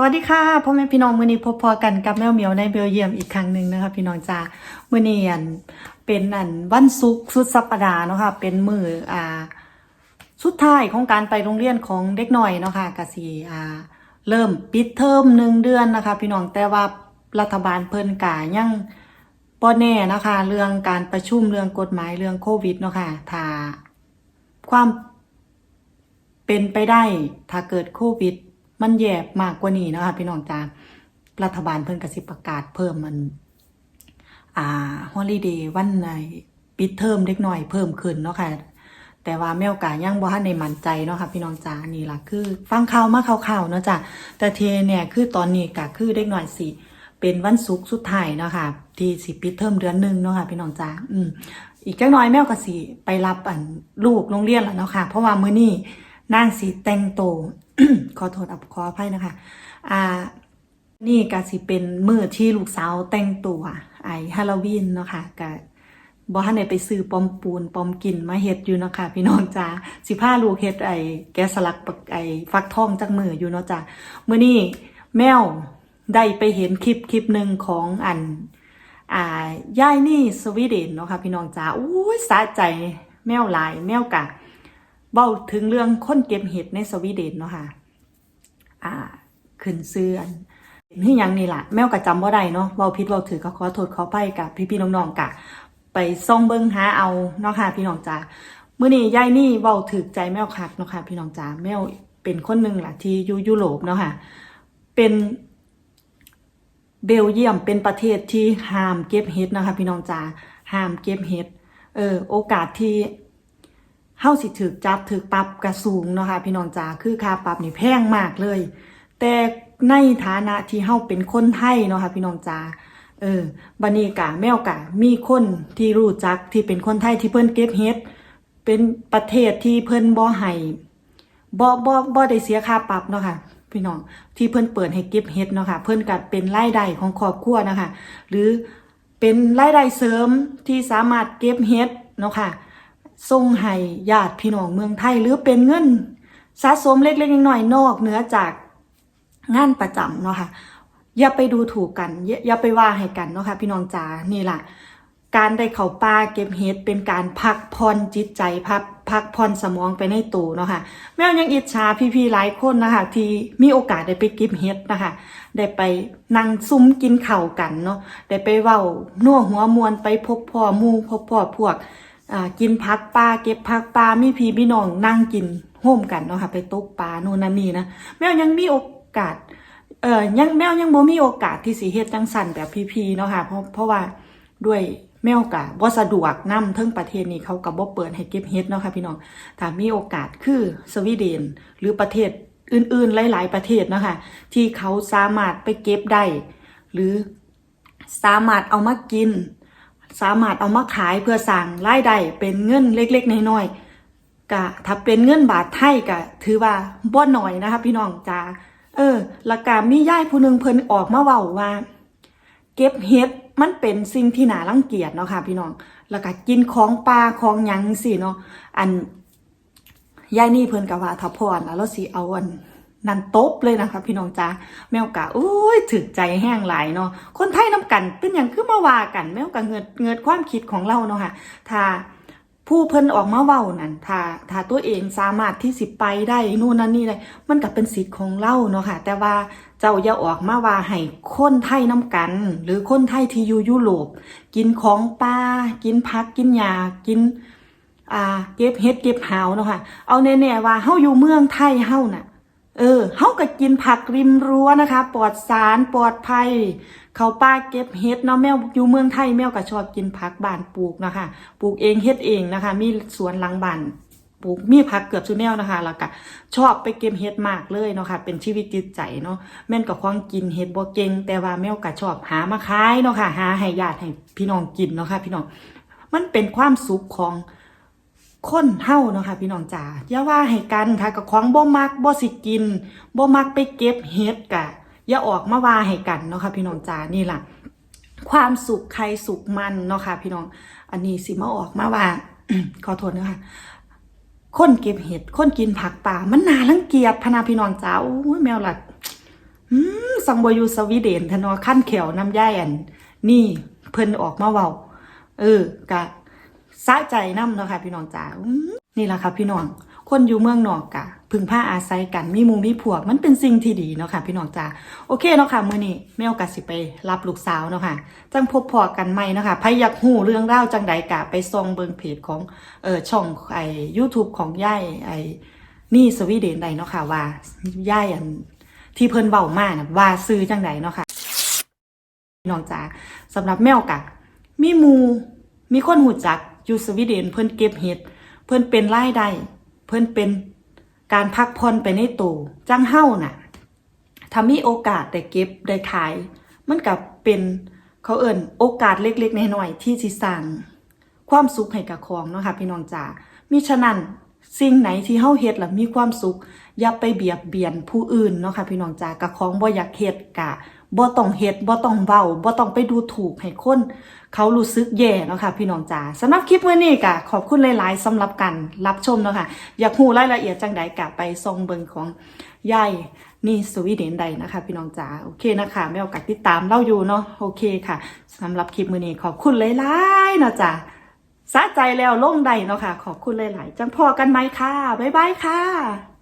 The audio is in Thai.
สวัสดีค่ะพ่อแม่พี่น้องมือนี้พบพอกันกับแมวเหมียวในเบลเยียมอีกครั้งหนึ่งนะคะพี่น้องจ้ามือนี้อันเป็นอันวันศุกร์สุดสัปดาห์เนาะค่ะเป็นมืออ่าสุดท้ายของการไปโรงเรียนของเด็กหน่อยเนาะค่ะก็สิอ่าเริ่มปิดเทอมหนึ่งเดือนนะคะ พี่น้องแต่ว่ารัฐบาลเพิ่นกายังบ่แน่นะคะ เรื่องการประชุมเรื่องกฎหมายเรื่องโควิดเนาะค่ะถ้าความเป็นไปได้ถ้าเกิดโควิด มันแย่มากกว่านี้นะคะพี่น้องจ้ารัฐบาลเพิ่นกระสิประกาศเพิ่มมัน อ่าฮอลิเดย์วันในปิดเทอมเล็กน้อยเพิ่มขึ้นเนาะค่ะแต่ว่าแมวกายังบ่ทันได้มั่นใจเนาะค่ะพี่น้องจ้านี่ล่ะคือ ฟังข่าวมาข่าวๆเนาะจ้ะแต่เทเนี่ยคือตอนนี้ก็คือเด็กน้อยสิเป็นวันศุกร์สุดท้ายเนาะค่ะที่สิปิดเทอมเดือนหนึ่งเนาะค่ะพี่น้องจ้าอืมอีกจักหน่อยแมวก็สิไปรับอันลูกโรงเรียนแล้วเนาะค่ะเพราะว่ามื้อนี้ นางสิแต่งโตวขอโทษอับขออภัยนะคะ อ่า นี่ก็สิเป็นมือที่ลูกสาวแต่งตัวไอฮาโลวีนเนาะค่ะก็บ่ทันได้ไปซื้อปอมปูนปอมกินมาเฮ็ดอยู่เนาะค่ะพี่น้องจ้าสิพาลูกเฮ็ดไอแกสลักไอฟักทองจักมืออยู่เนาะจ้าเมื้อนี้แมวได้ไปเห็นคลิปคลิปหนึ่งของอันอ่าย่ายนี่สวีเดนเนาะค่ะพี่น้องจ๋าอุ้สะใจแมวหลายแมวกะ เบ้าถึงเรื่องคนเก็บเห็ดในสวีเดนเนาะค่ะ อ่า ขึ้นเสื้อนนี่ยังนี่ล่ะแมวกะจำว่าได้เนาะเว้าผิดเว้าถือก็ขอโทษขอไปกับพี่ๆน้องๆกะ ไปซ่องเบิ่งหาเอาเนาะค่ะพี่น้องจ๋าเมื้อนี้ยายนี่เว้าถึกใจแมวคักเนาะค่ะพี่น้องจ๋าแมวเป็นคนหนึ่งล่ะที่อยู่ยุโรปเนาะค่ะ เป็นเบลเยียมเป็นประเทศที่ห้ามเก็บเห็ดนะคะพี่น้องจ๋าห้ามเก็บเห็ดเออโอกาสที่ เฮาสิถึกจับถึกปรับกระสูงเนาะค่ะพี่น้องจ๋าคือค่าปรับนี่แพงมากเลย แต่ในฐานะที่เฮาเป็นคนไทยเนาะค่ะพี่น้องจ๋าเออบัดนี้กะแมวกะมีคนที่รู้จักที่เป็นคนไทยที่เพิ่นเก็บเห็ดเป็นประเทศที่เพิ่นบ่ให้บ่บ่บ่ได้เสียค่าปรับเนาะค่ะพี่น้องที่เพิ่นเปิดให้เก็บเฮ็ดเนาะค่ะ เพิ่นก็เป็นรายได้ของครอบครัวนะคะ หรือเป็นรายได้เสริมที่สามารถเก็บเฮ็ดเนาะค่ะ ส่งให้ญาติพี่น้องเมืองไทย หรือเป็นเงินสะสมเล็กๆน้อยๆนอกเหนือจากงานประจำเนาะค่ะอย่าไปดูถูกกันอย่าไปว่าให้กันเนาะค่ะพี่น้องจ๋านี่แหละการได้เข้าป่าเก็บเห็ดเป็นการพักผ่อนจิตใจพักพักผ่อนสมองไปในตัวเนาะค่ะแมวยังอิจฉาพี่ๆหลายคนนะคะที่มีโอกาสได้ไปเก็บเห็ดนะคะได้ไปนั่งซุ้มกินเข้ากันเนาะได้ไปเว้านัวหัวมวนไปพบพ่อมู่พบพ่อพวก อ่ากินพักปลาเก็บพักปลามีพี่พี่น้องนั่งกินโฮมกันเนาะค่ะ ไปตกปลาโน่นนั่นนี่นะแมวยังมีโอกาสเออยังแมวยังบ่มีโอกาสที่สิเฮ็ดจังสั่นแบบพี่ๆเนาะค่ะเพราะเพราะว่าด้วยแมวกะบ่สะดวกนำเทิงประเทศนี้เขาก็บ่เปิดให้เก็บเฮ็ดเนาะค่ะพี่น้องถ้ามีโอกาสคือสวีเดนหรือประเทศอื่นๆ หลาย ๆ ประเทศเนาะค่ะที่เขาสามารถไปเก็บได้หรือสามารถเอามากิน สามารถเอามาขายเพื่อสร้างรายได้เป็นเงินเล็กๆน้อยๆกะถ้าเป็นเงินบาทไทยกะถือว่าบ่หน่อยนะคะพี่น้องจ้าเออล้วก็มีย่ายผู้หนึ่งเพิ่นออกมาเว้าว่า เก็บเห็ดมันเป็นสิ่งที่น่ารังเกียจเนาะค่ะพี่น้องแล้วก็กินของปลาของหยังสิเนาะอันย่ายนี่เพิ่นก็ว่าถ้าพรแล้วสิเอาอัน นั่นตบเลยนะคะพี่น้องจ้าแมวกะอุ้ยถึกใจแห้งหลายเนาะคนไทยน้ำกันเป็นอย่างคือมาว่ากัน แมวกะเงิดเงิดความคิดของเราเนาะค่ะถ้าผู้เพิ่นออกมาเว้านั่นถ้าถ้าตัวเองสามารถที่สิไปได้นู่นนั่นนี่ได้มันก็เป็นสิทธิ์ของเราเนาะค่ะ แต่ว่าเจ้าอย่าออกมาว่าให้คนไทยน้ำกัน หรือคนไทยที่อยู่ยุโรปกินของป่ากินผักกินหญ้ากินอ่าเก็บเห็ดเก็บหาวเนาะค่ะ เอาแน่ๆว่าเฮาอยู่เมืองไทยเฮาน่ะ เออเฮาก็กินผักริมรั้วนะคะ ปลอดสารปลอดภัย เขาป้าเก็บเห็ดเนาะแมวอยู่เมืองไทยแมวก็ชอบกินผักบ้านปลูกนะคะปลูกเองเฮ็ดเองนะคะ มีสวนหลังบ้านปลูกมีผักเกือบทุแนวนะคะแล้วก็ชอบไปเก็บเห็ดมากเลยเนาะค่ะเป็นชีวิตจิตใจเนาะแม่นก็คว้างกินเห็ดบ่เก่งแต่ว่าแมวก็ชอบหามาขายเนาะค่ะหาให้ญาติให้พี่น้องกินเนาะค่ะพี่น้องมันเป็นความสุขของ คนเฮาเนาะค่ะพี่น้องจ๋าอย่าว่าให้กันถ้ากับของบ่มักบ่สิกินบ่มักไปเก็บเฮ็ดกะอย่าออกมาว่าให้กันเนาะค่ะพี่น้องจ๋านี่ล่ะ ความสุขใครสุขมันเนาะค่ะพี่น้อง อันนี้สิมาออกมาว่าขอโทษนะคะคนเก็บเห็ดคนกินผักป่ามันนารังเกียจพนาพี่น้องจ๋าโอ้ยแมวหล่ะอืมสังบอยู่สวีเดนทนอขั้นเขียวน้ำย่ายอัน นี่เพิ่นออกมาเว้า เออกะ สะใจน้ำเนาะค่ะพี่น้องจ๋านี่แหละค่ะพี่น้อง คนอยู่เมืองนอกกะพึ่งผ้าอาศัยกันมีมูมีพวกมันเป็นสิ่งที่ดีเนาะค่ะพี่น้องจ๋าโอเคเนาะค่ะมื้อนี้แมวกะสิไปรับลูกสาวเนาะค่ะจังพบพอกันใหม่เนาะค่ะใครอยากฮู้เรื่องราจังใดกะไปส่องเบิงเพจของเออช่องไอ้ YouTube ของย่ายไอ้นี่สวีเดนใดเนาะค่ะว่าย่ายอันที่เพิ่นเว้ามากนะว่าซื้อจังใดเนาะค่ะพี่น้องจ๋าสำหรับแมวกะมีมูมีคนหูจัก อยู่สวีเดนเพิ่นเก็บเห็ด เพิ่นเป็นรายได้เพิ่นเป็นการพักผ่อนไปในตัวจังเฮ้าน่ะถ้ามีโอกาสได้เก็บได้ขาย มันกับเป็นเขาเอิ่นโอกาสเล็กๆน้อยๆที่สิสร้างความสุขให้กับของเนาะค่ะพี่น้องจ๋ามิฉะนั้นสิ่งไหนที่เฮาเฮ็ดล้วมีความสุข อย่าไปเบียดเบียนผู้อื่นเนาะค่ะพี่น้องจ๋ากับของบ่อยากเฮ็ดกะ บ่ต้องเฮ็ดบ่ต้องเว้าบ่ต้องไปดูถูกให้คนเขารู้สึกแย่เนาะค่ะพี่น้องจ๋าสำหรับคลิปมื้อนี้กะขอบคุณหลาย ๆสำหรับการรับชมเนาะค่ะอยากรู้รายละเอียดจังใดกะไปส่องเบิ่งของยายนี่สวีเดนใดนะคะ พี่น้องจ๋าโอเคนะคะไม่เอากัดติดตามเล่าอยู่เนาะโอเคค่ะสำหรับคลิปมื้อนี้ขอบคุณหลายๆเนาะจ้ะสะใจแล้วลงใดเนาะค่ะ ขอบคุณหลาย ๆ จังพอกันไหมค่ะบ๊ายบายค่ะ